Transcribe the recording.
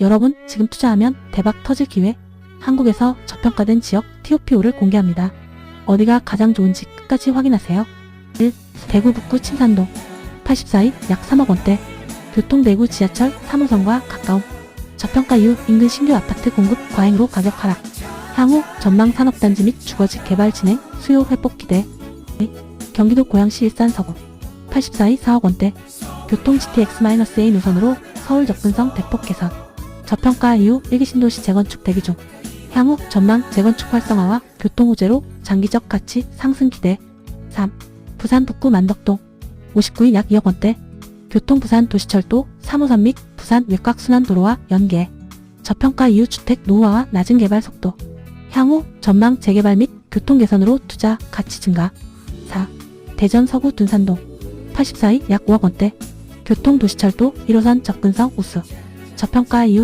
여러분 지금 투자하면 대박 터질 기회. 한국에서 저평가된 지역 TOPO를 공개합니다. 어디가 가장 좋은지 끝까지 확인하세요. 1. 대구 북구 침산동 84일 약 3억 원대 교통 대구 지하철 3호선과 가까움 저평가 이후 인근 신규 아파트 공급 과잉으로 가격 하락 향후 전망 산업단지 및 주거지 개발 진행 수요 회복 기대 경기도 고양시 일산 서구 84일 4억 원대 교통 GTX-A 노선으로 서울 접근성 대폭 개선 저평가 이후 일기 신도시 재건축 대기 중. 향후 전망 재건축 활성화와 교통 호재로 장기적 가치 상승 기대. 3. 부산 북구 만덕동. 59일 약 2억 원대. 교통 부산 도시철도 3호선 및 부산 외곽 순환도로와 연계. 저평가 이후 주택 노후화와 낮은 개발 속도. 향후 전망 재개발 및 교통 개선으로 투자 가치 증가. 4. 대전 서구 둔산동. 84일 약 5억 원대. 교통 도시철도 1호선 접근성 우수. 저평가 이후